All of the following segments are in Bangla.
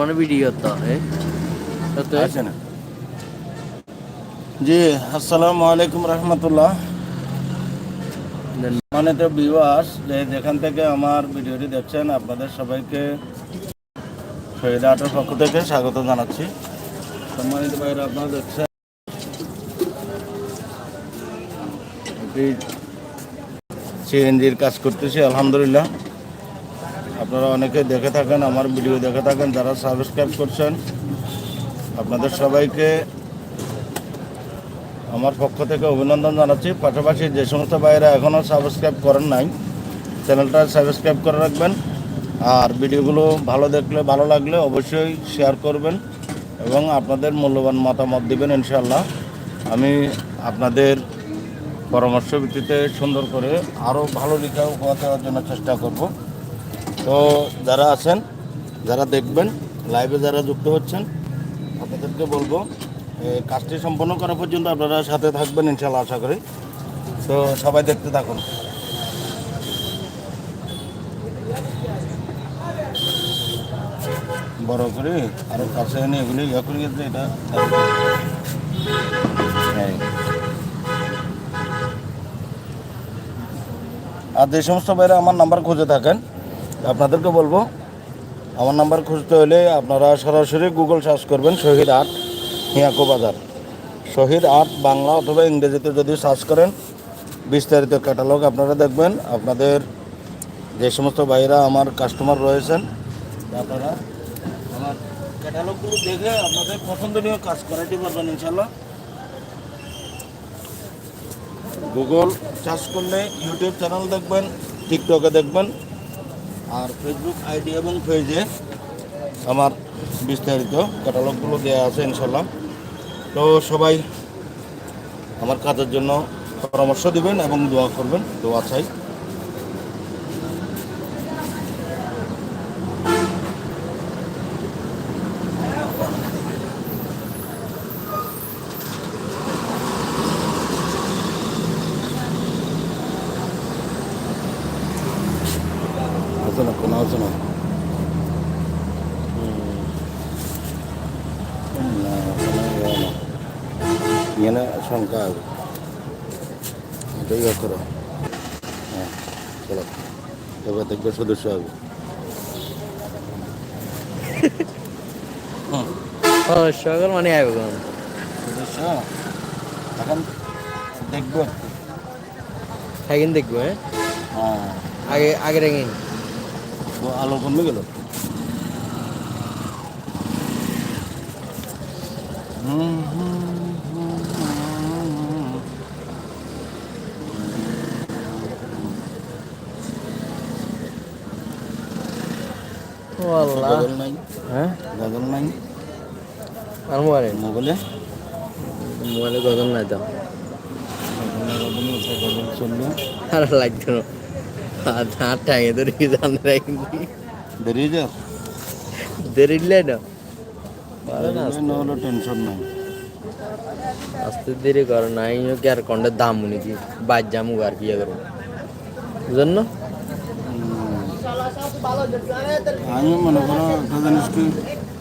মনে এ? তো আছে না? জি আসসালামু আলাইকুম রহমতুল্লাহ। মানে তো বিবাস যে যেখান থেকে আমার ভিডিওটি দেখছেন আপনাদের সবাইকে শহীদ আটের পক্ষ থেকে স্বাগত জানাচ্ছি। সম্মানিত ভাইরা আপনারা দেখছেন? সিএনজির কাজ করতেছি আলহামদুলিল্লাহ। আপনারা অনেকে দেখে থাকেন, আমার ভিডিও দেখে থাকেন, যারা সাবস্ক্রাইব করছেন, আপনাদের সবাইকে আমার পক্ষ থেকে অভিনন্দন জানাচ্ছি। পাশাপাশি যে সমস্ত ভাইয়েরা এখনও সাবস্ক্রাইব করেন নাই চ্যানেলটা সাবস্ক্রাইব করে রাখবেন। আর ভিডিওগুলো ভালো দেখলে, ভালো লাগলে অবশ্যই শেয়ার করবেন এবং আপনাদের মূল্যবান মতামত দিবেন ইনশাল্লাহ আমি আপনাদের পরামর্শ ভিত্তিতে সুন্দর করে আরও ভালো লেখা উপহার দেওয়ার জন্য চেষ্টা করব। তো যারা আছেন, যারা দেখবেন লাইভে যারা যুক্ত হচ্ছেন, আপনাদেরকে বলব কাজটি সম্পন্ন করা পর্যন্ত আপনারা সাথে থাকবেন ইনশাল্লাহ আশা করি তো সবাই দেখতে থাকুন বড় করে আরও কাছে এনে এগুলি ইয়ে করে গেছে এটা হ্যাঁ। আর যে সমস্ত বাইরে আমার নাম্বার খুঁজে থাকেন আপনাদেরকে বলব, আমার নাম্বার খুঁজতে হলে আপনারা সরাসরি গুগল সার্চ করবেন শহীদ আট হিয়াকো বাজার। শহীদ আর্ট বাংলা অথবা ইংরেজিতে যদি সার্চ করেন, বিস্তারিত ক্যাটালগ আপনারা দেখবেন। আপনাদের যে সমস্ত ভাইরা আমার কাস্টমার রয়েছেন, আপনারা আমার ক্যাটালগগুলো দেখে আপনাদের পছন্দনীয় কাজ করাইতে পারবেন ইনশাল্লাহ গুগল সার্চ করলে ইউটিউব চ্যানেল দেখবেন টিকটকে দেখবেন। আর ফেসবুক আইডি এবং পেজে আমার বিস্তারিত ক্যাটালগুলো দেওয়া আছে ইনশাল্লাহ তো সবাই আমার কাজের জন্য পরামর্শ দেবেন এবং দোয়া করবেন। দোয়া চাই আছে না কোনো আছে না না কোনো ইয়ে না শঙ্কা হবে এটা ইয়ে করো হ্যাঁ চলো এবার দেখবে সদস্য হবে সকাল মানে কোন সদস্য এখন দেখব থাকেন দেখব হ্যাঁ হ্যাঁ আগে আগে তো আলো কমে গেল ও আল্লাহ গজল নাই হ্যাঁ গজল নাই আর মোবাইলে মোবাইলে মোবাইলে গজল নাই তো গজল চলল আর লাগতো না। যা না টেনশন নাই। আস্তে দেরি করো না এই কি আর কন্ডের দাম মনে কি? বাদ জামু আর কি করব বুঝলেন না? আমি মনে করো একটা জিনিস কি?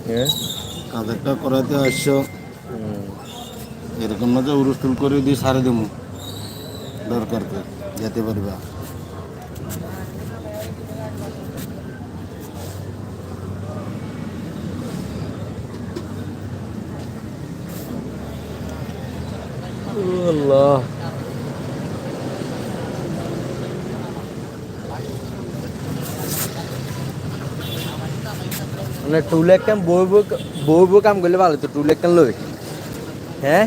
হ্যাঁ? করাতে আসছো। এরকম না যে উরুস্তুল করে দিয়ে সারে দেবো দরকার কে যেতে পারবা আল্লাহ মানে টুল একখান বই বই বই বই কাম করলে ভালো তো টুল একখান লই হ্যাঁ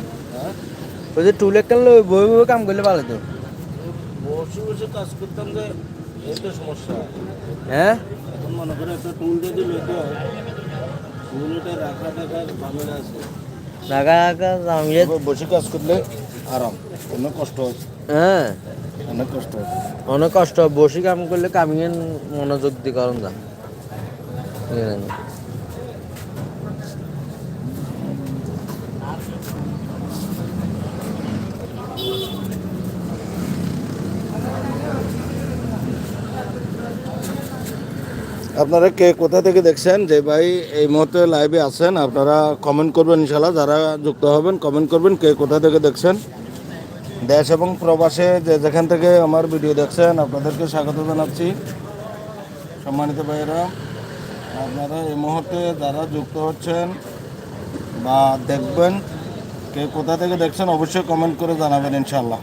ওই যে টুল একখান লই বই বই কাম করলে ভালো তো বসে বসে কাজ করতাম যে সমস্যা। হ্যাঁ? এখন মনে করে একটা টুল যদি লইতে হয় টুলটা রাখা ঝামেলা আছে। বসে কাজ করলে আরাম কোনো কষ্ট হয়। হ্যাঁ। অনেক কষ্ট হয়। অনেক কষ্ট। বসে কাম করলে কামিয়ে মনোযোগ দিয়ে করুন যা। আপনারা কে কোথা থেকে দেখছেন? যে ভাই এই মুহূর্তে লাইভে আছেন, আপনারা কমেন্ট করবেন ইনশাল্লাহ যারা যুক্ত হবেন কমেন্ট করবেন কে কোথা থেকে দেখছেন। দেশ এবং প্রবাসে যে যেখান থেকে আমার ভিডিও দেখছেন, আপনাদেরকে স্বাগত জানাচ্ছি। সম্মানিত ভাইয়েরা, আপনারা এই মুহূর্তে যারা যুক্ত হচ্ছেন বা দেখবেন, কে কোথা থেকে দেখছেন, অবশ্যই কমেন্ট করে জানাবেন ইনশাল্লাহ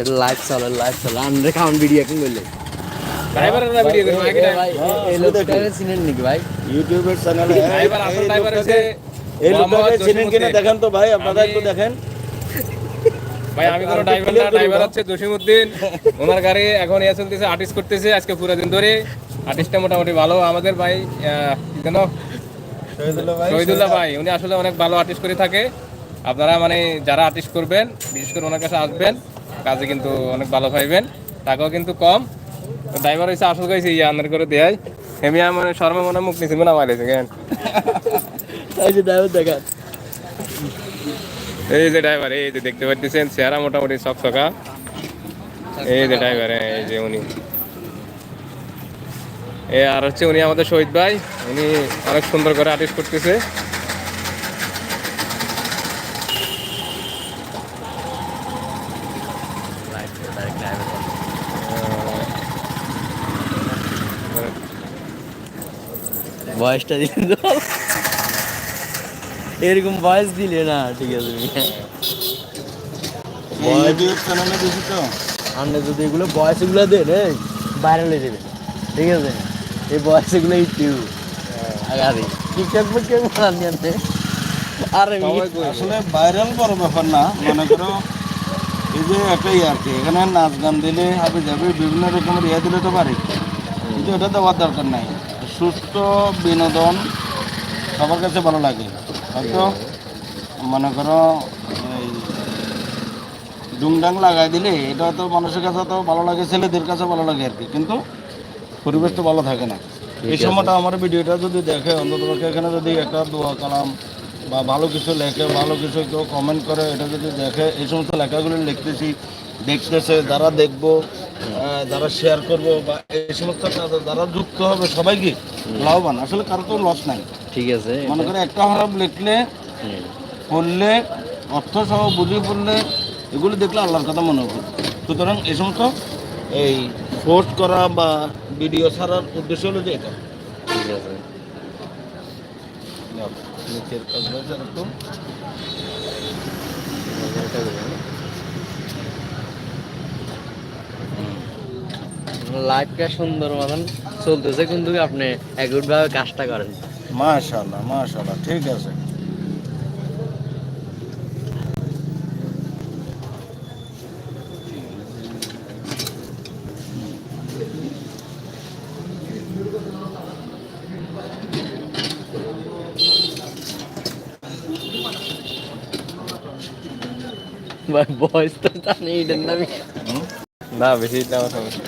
এটা লাইভ চলে লাইভ চলে। আন্ডার খাওয়ান ভিডিও এখন বললে ড্রাইভারের ভিডিও করব আগে ভাই এই লোকটা চিনেন নাকি ভাই? ইউটিউবের চ্যানেলে ড্রাইভার আসল ড্রাইভার হচ্ছে এই লোকটাকে চিনেন কিনা দেখেন তো ভাই আপনারা একটু দেখেন। ভাই আমি কোনো ড্রাইভার না ড্রাইভার হচ্ছে জসিমউদ্দিন ওনার গাড়ি এখন ইয়ে চলতেছে আর্টিস্ট করতেছে আজকে পুরো দিন ধরে। আর্টিস্টটা মোটামুটি ভালো আমাদের ভাই আহ, কি যেন? শহীদুল্লাহ ভাই উনি আসলে অনেক ভালো আর্টিস্ট করে থাকে। আপনারা মানে যারা আর্টিস্ট করবেন বিশেষ করে ওনার কাছে আসবেন কাজে কিন্তু অনেক ভালো পাইবেন টাকাও কিন্তু কম। ড্রাইভার হয়েছে আসল গাইছে ইয়ে আন্দার করে দেয় হেমিয়া মানে শর্মা মনে মুখ নিছি মনে মাইলেছে কেন? এই যে ড্রাইভার দেখান। এই যে ড্রাইভার এই যে দেখতে পাচ্ছেন চেহারা মোটামুটি সব চকচকা। এই যে ড্রাইভার এই যে উনি। এ আর হচ্ছে উনি আমাদের শহীদ ভাই উনি অনেক সুন্দর করে আর্টিস্ট করতেছে। ভয়েসটা দিলে তো এরকম ভয়েস দিলে না ঠিক আছে। আপনি যদি এগুলো বয়স এগুলো দেন ভাইরাল হয়ে যাবে। ঠিক আছে? এই বয়স এগুলো ইউটিউব। আরে টিকটক পর কেউ বানান জানতে আরে সবাই কই। আসলে ভাইরাল বড় ব্যাপার না মনে করো এই যে একটাই আর কি এখানে নাচ গান দিলে হাবি যাবে বিভিন্ন রকমের ইয়ে দিলে তো পারি। কিন্তু এটা দেওয়ার দরকার নাই। সুস্থ বিনোদন সবার কাছে ভালো লাগে। হয়তো মনে করো এই ডুংডাং লাগাই দিলে এটা তো মানুষের কাছে তো ভালো লাগে ছেলেদের কাছে ভালো লাগে আর কি। কিন্তু পরিবেশ তো ভালো থাকে না। এই সময়টা আমার ভিডিওটা যদি দেখে অন্তত এখানে যদি একটা দোয়া কালাম বা ভালো কিছু লেখে ভালো কিছু কেউ কমেন্ট করে এটা যদি দেখে এই সমস্ত লেখাগুলো লিখতেছি দেখতেছে যারা দেখব যারা শেয়ার করব বা এই সমস্ত কাজে যারা যুক্ত হবে সবাই কি লাভবান। আসলে কারও তো লস নাই। ঠিক আছে মনে করে একটা খারাপ লিখলে পড়লে অর্থ সহ বুঝিয়ে পড়লে এগুলো দেখলে আল্লাহর কথা মনে হবে। সুতরাং এই সমস্ত এই পোস্ট করা বা ভিডিও ছাড়ার উদ্দেশ্য হলো যে এটা। ঠিক আছে। নিচের কাজটা একটু লাইফটা সুন্দর মতন চলতেছে কিন্তু আপনি একভাবে কাজটা করেন। মাশাল্লাহ মাশাল্লাহ ঠিক আছে। বয়স তো জানি এটার নামই না বেশি না আমার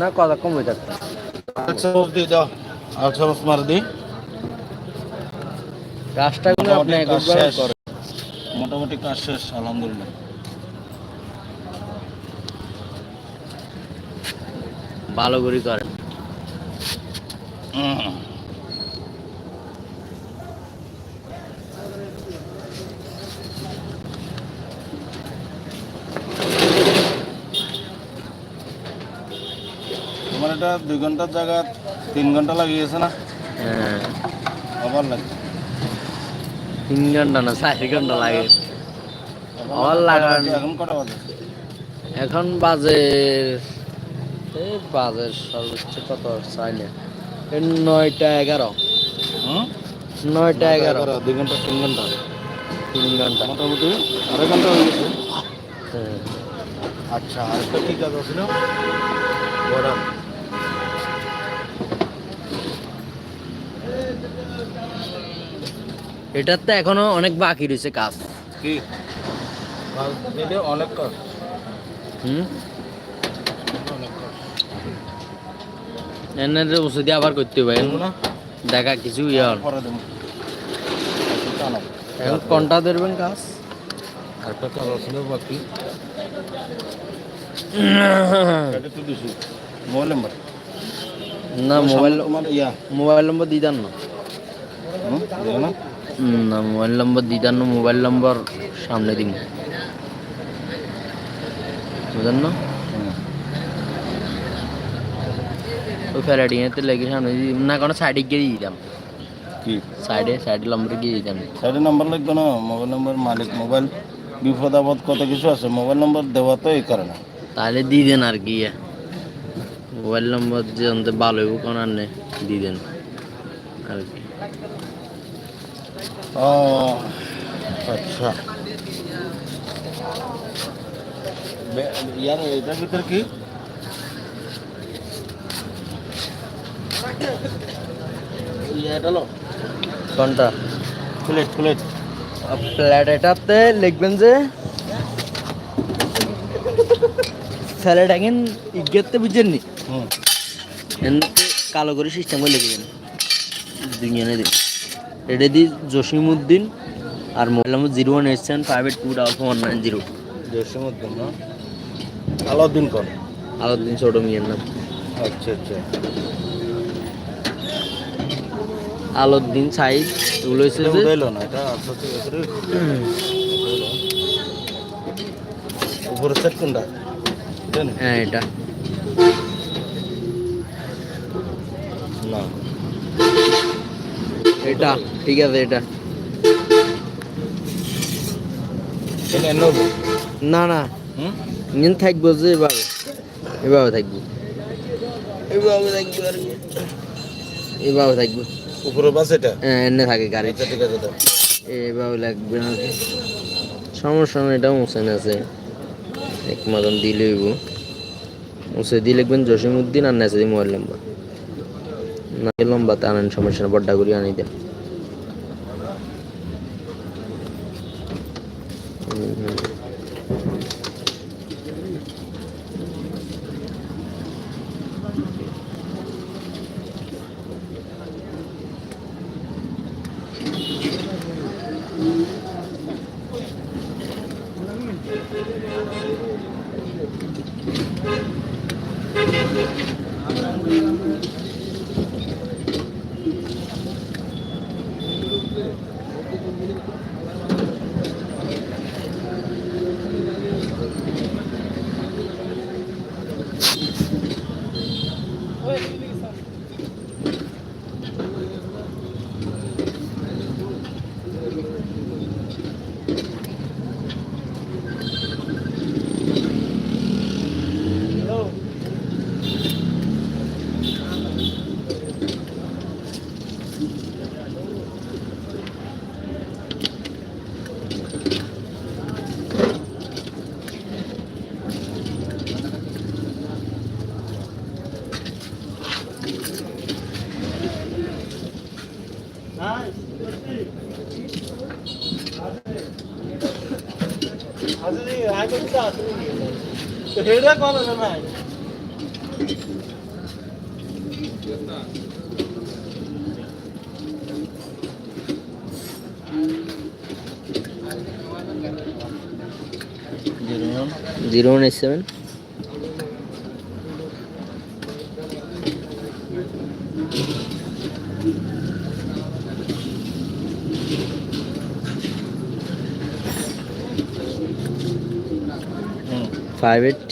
না কথা কম থাকতো এক চামচ দিয়ে দাও। আর চামচ মার দিই কাজটা গুলো আপনি মোটামুটি কাজ শেষ। আলহামদুলিল্লাহ। ভালো করে করেন। দুই ঘণ্টার জায়গা তিন ঘণ্টা লাগিয়েছে না? হ্যাঁ আবার লাগছে তিন ঘণ্টা না চার ঘণ্টা লাগে। আবার লাগান এখন কটা বাজে? এখন বাজে এই বাজে সর্বোচ্চ কত? চাইলে। এই নয়টা এগারো। নয়টা এগারো। দুই ঘণ্টা তিন ঘণ্টা তিন ঘণ্টা মোটামুটি আড়াই ঘণ্টা হয়ে গেছে। হ্যাঁ। আচ্ছা আরেকটা কি কাজ ছিল বড়া। এটার তো এখনও অনেক বাকি রয়েছে কাজ। কি? অনেক কাজ। হুম? এনে ওষুধ দিয়ে আবার করতে হবে। না? দেখা কিছু ইয়ে। এখন কোনটা ধরবেন কাজ? বাকি? Mobile number. না মোবাইল ইয়া। মোবাইল নম্বর দিদান না। হুম? দেবো না? না মোবাইল নম্বর দিদান না মোবাইল নম্বর সামনে দিন। বুঝলেন না? ওই ফেরাডিংয়েতে লেগে সামনে না কোনো সাইডে গিয়ে দিতাম। কি? সাইডে সাইডে গিয়ে দিতাম। সাইডে নাম্বার লাগবে না? মোবাইল নাম্বার মালিক মোবাইল বিপদ আপদ কত কিছু আছে মোবাইল নাম্বার দেওয়া তো এই কারণে। তাহলে দিয়ে দেন আর কি। মোবাইল নম্বর যে ভালো হইব কোন আর নেই। দিয়ে দেন। আর কি। ও আচ্ছা ইয়ার এটার ভিতরে কি কোনটা প্লেট এটাতে লিখবেন যে ফ্ল্যাট এখন ইগেতে বুঝছেন নি? কালো করে সিস্টেম করে লিখবেন। দুনিয়া দিন। এটা দি জসিম উদ্দিন আর mobile number zero one eight seven five eight two double four nine zero. মধ্যে না আলাউদ্দিন কর আলাউদ্দিন ছোট মিয়ার নাম। আচ্ছা আচ্ছা। আলাউদ্দিন সাইদ এগুলো হচ্ছে যে? না এটা। উপরে সেট কোনটা? হ্যাঁ এটা। না। এটা ঠিক আছে এটা। না না। ইঞ্জিন থাকব যে এভাবে। এভাবে থাকব। এভাবে থাকব আর এভাবে থাকব। উপরে বাস এটা হ্যাঁ এনে থাকে গাড়ি। আচ্ছা ঠিক আছে এভাবে লাগবে না। সমস্যা নেই এটা মোসেন আছে এক মতন দিলে হইব। মুছে দিয়ে লিখবেন জসিম উদ্দিন আর নেছে মোবাইল নম্বর। না লম্বাতে আনেন সমস্যা না বড্ডা করি আনি দেন হুম, হুম। Zero one eight seven hmm five eight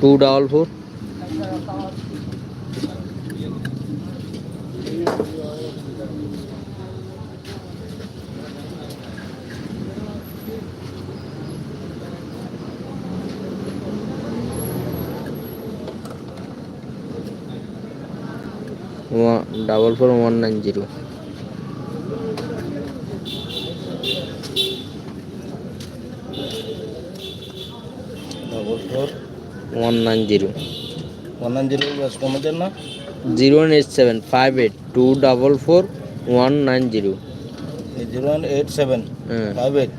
two double four four one nine zero double four one nine zero one nine zero কমেছেন না? Zero one eight seven five eight two double four one nine zero zero one eight seven হ্যাঁ five eight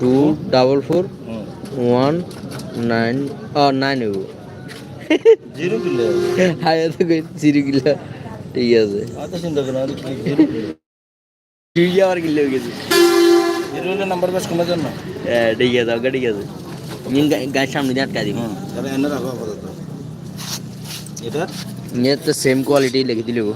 two double four one nine nine zero kilo তো জিরো কিলো ঠিক আছে। আচ্ছা চিন্তা করেন আর কি জিরো তুই আবার হয়ে গেছে হলে নাম্বার ব্যাস কমেছেন না হ্যাঁ ঠিক আছে ওকে ঠিক আছে। আমি গায়ের সামনে দিয়ে আটকা দিব। তাহলে এনে রাখো আপাতত। এটা নিয়ে সেম কোয়ালিটি লিখে দিলে গো।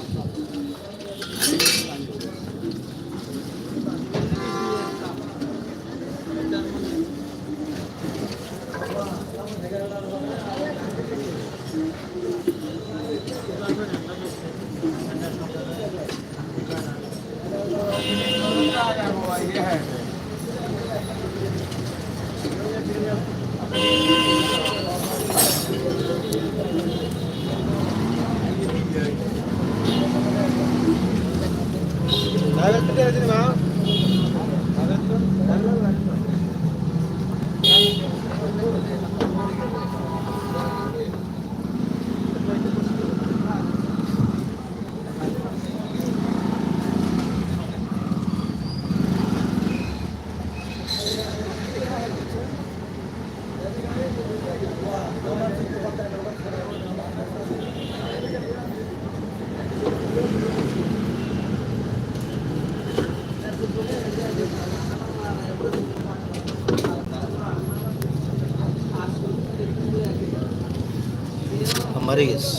মরে গেছে।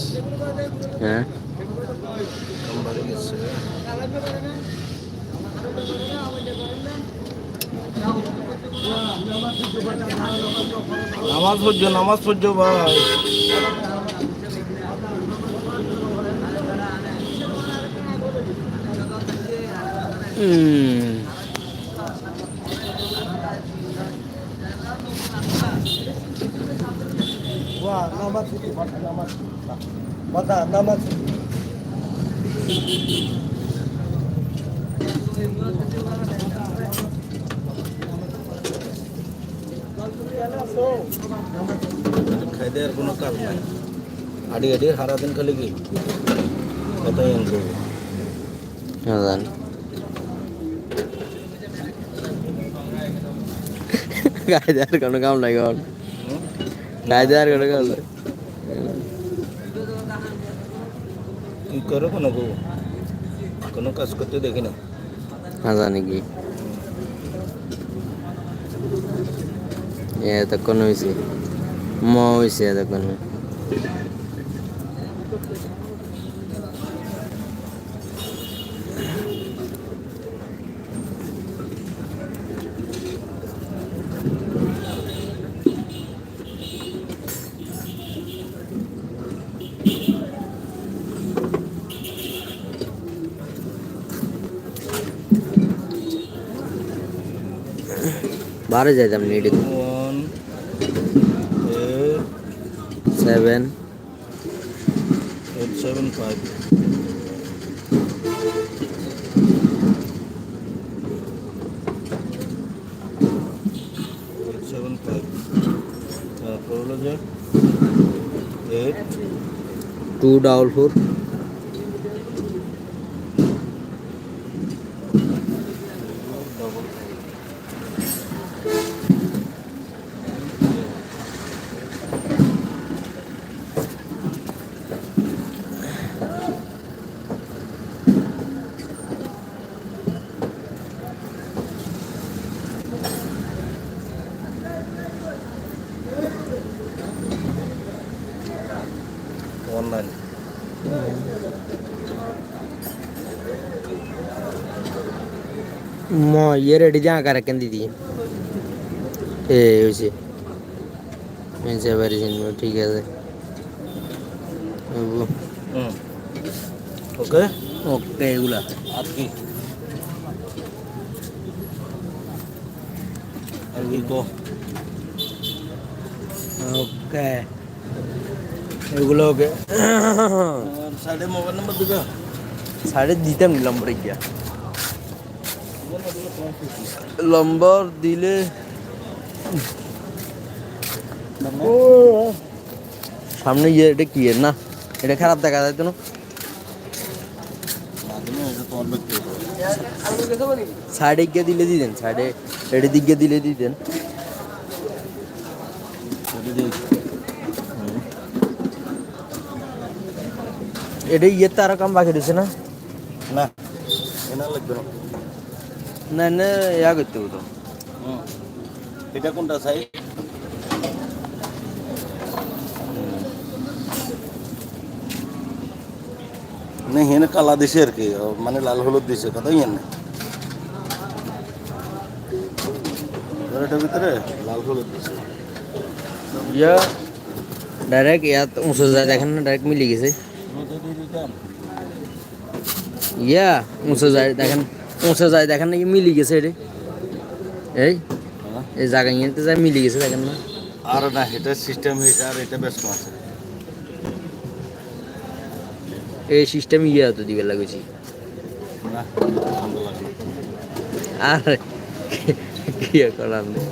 হ্যাঁ। গেছে। নামাজ পড়ছো নামাজ পড়ছো ভাই। হুম। খাই দেওয়ার কোনো কাজ নাই। আডি আডি সারাদিন খালি কি? কথাই হ্যাঁ জানি গায়ে দেওয়ার কোনো কাম নাই কারণ গায়ে দেওয়ার কোনো কাম নাই। করো কোনো কোনো কাজ করতে দেখি না। না জানি কি। এতক্ষণ হয়েছে ম হয়েছে এতক্ষণ। বারে যাইতাম needy one eight seven eight seven five eight seven five তারপর হলো যে eight two double four double one nine ম ইয়ে রেডি যা কার কেন দিদি এ হয়েছে নিচে বাড়ি চিনবো ঠিক আছে ওকে ওকে এগুলা আর কি আর কি ওকে এগুলো ওকে সাইডে মোবাইল নাম্বার দিবে সাড়ে দিতাম নি লম্বরে গিয়া লম্বর দিলে সামনে ইয়ে এটা কি না? এটা খারাপ দেখা যায় তো এটা সাইডে গিয়ে দিলে দিতেন সাইডে এটার দিক গিয়ে দিলে দিতেন এটা এটা ইয়েতে আরও কাম বাকি রয়েছে না? না লাগবে না। না না ইয়া করতে হতো হুম এটা কোনটা সাইড না হেনে কালা দিছে আর কি ও মানে লাল হলুদ দিছে কথা ইয়েন না এটার ভিতরে লাল হলুদ দিছে ইয়া ডাইরেক্ট ইয়াত উঁচু যায় দেখেন না ডাইরেক্ট মিলে গেছে ইয়া উঁচু যায় দেখেন উঁচু যায় দেখেন নাকি মিলি গেছে এটা। এই এই জায়গা ইয়েতে যায় মিলি গেছে দেখেন না। আর না এটা সিস্টেম এটা আর এটা বেশ আছে। এই সিস্টেম ইয়া তো দিবে লাগেছি আর কি করার নেই।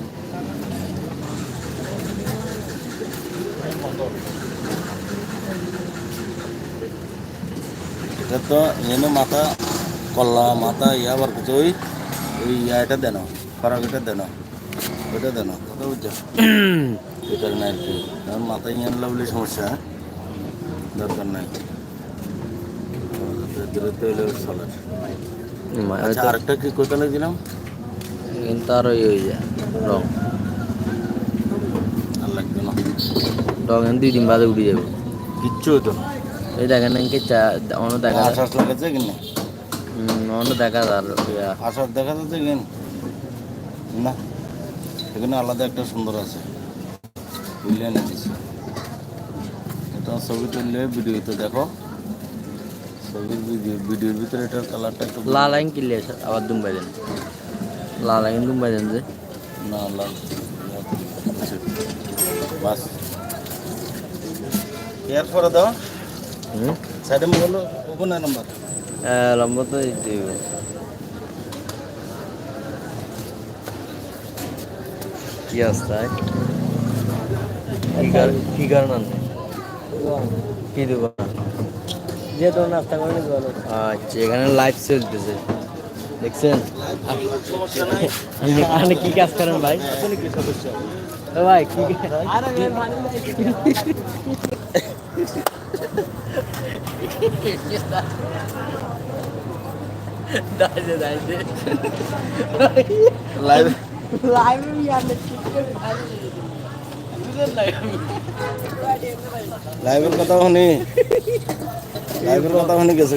এটা তো এনে মাথা কল্লা মাথা ইয়া বার কিছু ওই ওই ইয়া এটা দেন ফরাক এটা দেন ওইটা দেন কথা বুঝছ এটার নাই আর কি? কারণ মাথায় ইয়ে লাগলে সমস্যা হ্যাঁ? দরকার নাই। আচ্ছা আরেকটা কি কোথায় দিলাম কিন্তু আরও হয়ে যায় রং। আর লাগবে না। রং দুই দিন বাদে উঠে যাবে। কিচ্ছু হতো না। এই দেখেন নাকি চা অন্য দেখা লাগাচ্ছে কিনা? অন্য দেখা যায় আর দেখা যাচ্ছে কিন? না এখানে আলাদা একটা সুন্দর আছে। এটা ছবি তুললে ভিডিওতে দেখো। ছবির ভিডিও ভিডিওর ভিতরে এটার কালারটা একটু লাল আইন কিনলে আবার দুম্বাই দেন। লাল আইন দুম্বাই দেন যে। না লাল বাস। এর পরে দাও সাইডে মোবাইল ওপেন নাম্বার লম্বা তো দিতে হবে। কি অবস্থা কি কার কি কারণ আনতে কি দোকান যে তোর নাস্তা করে আচ্ছা এখানে লাইভ চলতেছে দেখছেন আপনি কি কাজ করেন ভাই ভাই কি দাঁড়িয়ে দাঁড়িয়ে লাইভের কথা শুনি। লাইভের কথা শুনি গেছে।